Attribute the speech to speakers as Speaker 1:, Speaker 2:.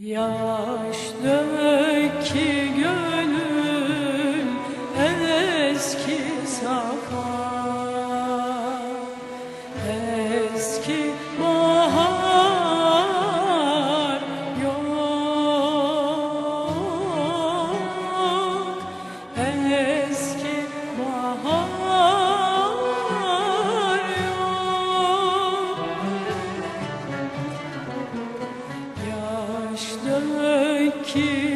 Speaker 1: Yaş dök ki gönül eski safa ki